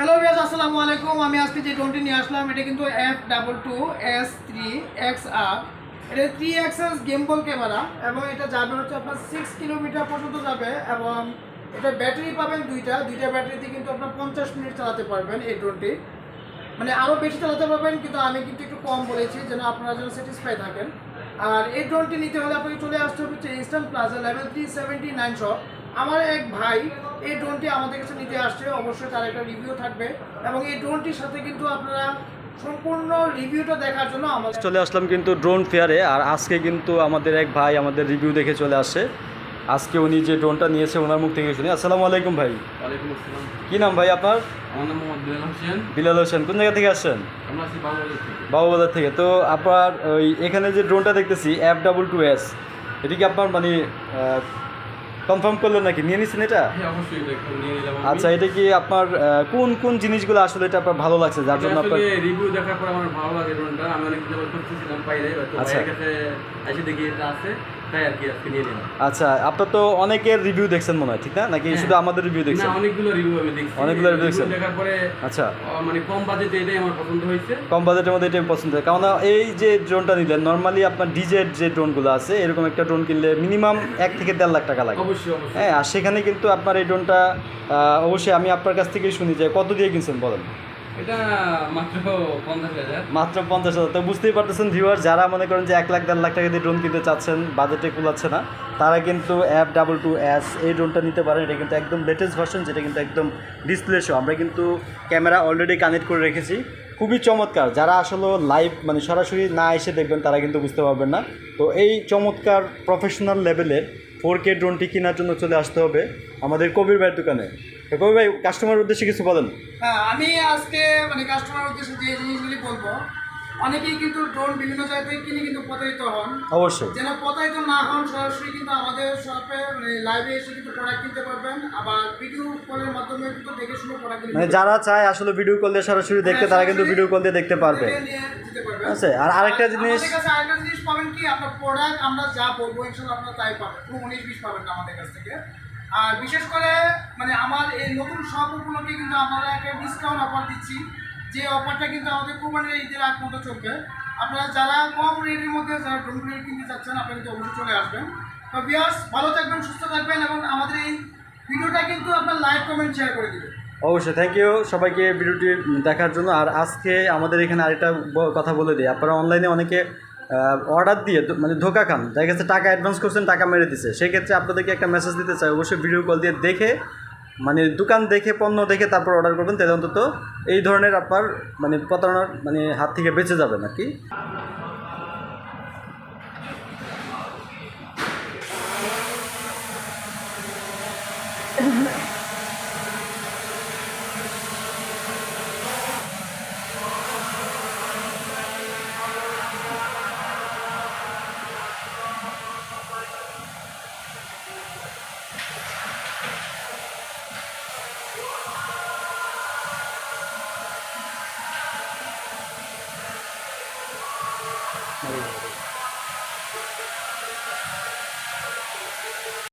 Hello ভিয়াস আসসালামু আলাইকুম। আমি আজকে যে ড্রোনটি নিয়ে আসলাম, এটা কিন্তু F double two S three X আর এটা থ্রি এক্সএস গেমবল ক্যামেরা এবং এটা যাবে হচ্ছে আপনার সিক্স কিলোমিটার পর্যন্ত যাবে এবং এটা ব্যাটারি পাবেন দুইটা। দুইটা ব্যাটারিতে কিন্তু আপনার পঞ্চাশ মিনিট চালাতে পারবেন এই ড্রোনটি মানে আরও বেশি চালাতে পারবেন, কিন্তু আমি কিন্তু একটু কম বলেছি যেন আপনারা যেন স্যাটিসফাই থাকেন। আর এই ড্রোনটি নিতে হলে আপনাকে চলে আসতে হচ্ছে instant plaza level three seventy nine shop আমার এক ভাই এই ড্রোনটি আমাদের কাছে নিতে আসছে। অবশ্যই তার একটা রিভিউ থাকবে। এবং এই ড্রোনটির সাথে কিন্তু আপনারা সম্পূর্ণ রিভিউটা দেখার জন্য আমাদের চলে আসলাম কিন্তু ড্রোন ফেয়ারে আর আজকে কিন্তু আমাদের এক ভাই আমাদের রিভিউ দেখে চলে আসে আজকে উনি যে ড্রোনটা নিয়েছে ওনার মুখ থেকে শুনি আসসালামু আলাইকুম ভাই। ওয়ালাইকুম আসসালাম। কি নাম ভাই আপনার? আমার নাম মোহাম্মদ বিলাল হোসেন। বিলাল হোসেন। কোন জায়গা থেকে আসছেন? আমরা আছি বাংলাদেশ থেকে। বাবুবাজার থেকে। তো আপনার ওই এখানে যে ড্রোনটা দেখতেছি এফ ডাবল টু এস এটি কি আপনার মানে কনফার্ম করল নাকি? নিয়ে নিচ্ছেন এটা? হ্যাঁ অবশ্যই এটা একটু নিয়ে নিলাম আচ্ছা এটা কি আপনার কোন কোন জিনিসগুলো আসলে এটা আপনার ভালো লাগছে? যার জন্য আপনার রিভিউ দেখার পর আমার ভালো লাগে ড্রোনটা আমি অনেক করতেছিলাম বাইরে আচ্ছা। কাছে এসে দেখি এটা আছে। তাই আর কি আজকে নিয়ে নিলাম। আচ্ছা আপনার তো অনেকের রিভিউ দেখছেন মনে হয় ঠিক না? নাকি হ্যাঁ। শুধু আমাদের রিভিউ না দেখছেন? অনেকগুলো রিভিউ আমি দেখছি। অনেকগুলো review দেখছেন? দেখার পরে আচ্ছা। মানে কম বাজেটে এটাই আমার পছন্দ হয়েছে। কম বাজেটের মধ্যে এটাই পছন্দ হয় কারণ এই যে ড্রোনটা নিলেন নর্মালি আপনার ডিজের যে ড্রোনগুলো আছে এরকম একটা ড্রোন কিনলে মিনিমাম এক থেকে দেড় লাখ টাকা লাগে। অবশ্যই অবশ্যই। হ্যাঁ আর সেখানে কিন্তু আপনার এই ড্রোনটা অবশ্যই আমি আপনার কাছ থেকেই শুনি যে কত দিয়ে কিনছেন বলেন? মাত্র পঞ্চাশ হাজার। তো বুঝতেই পারতেছেন ভিউয়ার যারা মনে করেন যে এক লাখ, দেড় লাখ টাকা দিয়ে ড্রোন কিনতে চাচ্ছেন বাজেটে কুলাচ্ছে না, তারা কিন্তু অ্যাপ ডাবল টু এস এই ড্রোনটা নিতে পারেন। এটা কিন্তু একদম লেটেস্ট ভার্সন যেটা কিন্তু একদম ডিসপ্লে শো আমরা কিন্তু ক্যামেরা অলরেডি কানেক্ট করে রেখেছি। খুবই চমৎকার। যারা আসলে লাইভ মানে সরাসরি না এসে দেখবেন, তারা কিন্তু বুঝতে পারবেন না। তো এই চমৎকার প্রফেশনাল লেভেলের ফোর কে ড্রোনটি কেনার জন্য চলে আসতে হবে আমাদের কবির ভাইয়ের দোকানে। তো ভাই কাস্টমার উদ্দেশ্যে কিছু বলেন। হ্যাঁ আমি আজকে মানে কাস্টমার উদ্দেশ্যে যে জিনিসগুলি বলব অনেকেই কিন্তু ড্রোন বিভিন্ন জায়গা থেকে কিনে কিন্তু প্রতারিত হন। অবশ্যই। যেন প্রতারিত না হন সরাসরি কিন্তু আমাদের শপে মানে লাইভে এসে কিন্তু প্রোডাক্ট কিনতে পারবেন। আবার ভিডিও কলের মাধ্যমে কিন্তু দেখে শুনে প্রোডাক্ট মানে যারা চায় আসলে ভিডিও কল দিয়ে সরাসরি দেখতে তারা কিন্তু ভিডিও কল দিয়ে দেখতে পারবে। আছে আর আরেকটা জিনিস আরেকটা জিনিস পাবেন কি আপনার প্রোডাক্ট আমরা যা বলব ইনশাল্লাহ আপনারা তাই পাবেন। কোনো উনিশ বিশ পাবেন না আমাদের কাছ থেকে। আর বিশেষ করে মানে আমার এই নতুন শপ উপলক্ষে কিন্তু আমরা একটা ডিসকাউন্ট অফার দিচ্ছি। যে অফারটা কিন্তু আমাদের কোরবানির ঈদের আগ মতো চলবে। আপনারা যারা কম রেটের মধ্যে যারা ড্রোন প্লেট কিনতে চাচ্ছেন, আপনারা কিন্তু অবশ্যই চলে আসবেন। তো বিয়ার্স ভালো থাকবেন, সুস্থ থাকবেন এবং আমাদের এই ভিডিওটা কিন্তু আপনার লাইক কমেন্ট শেয়ার করে দেবেন। অবশ্যই থ্যাংক ইউ সবাইকে ভিডিওটি দেখার জন্য। আর আজকে আমাদের এখানে আরেকটা কথা বলে দিই। আপনারা অনলাইনে অনেকে অর্ডার দিয়ে মানে ধোকা খান। যাই গেছে টাকা অ্যাডভান্স করছেন, টাকা মেরে দিছে। সেক্ষেত্রে আপনাদেরকে একটা মেসেজ দিতে চাই। অবশ্যই ভিডিও কল দিয়ে দেখে মানে দোকান দেখে, পণ্য দেখে তারপর অর্ডার করবেন। তাহলে অন্তত এই ধরনের আপনার মানে প্রতারণার মানে হাত থেকে বেঁচে যাবেন আর কি Marino.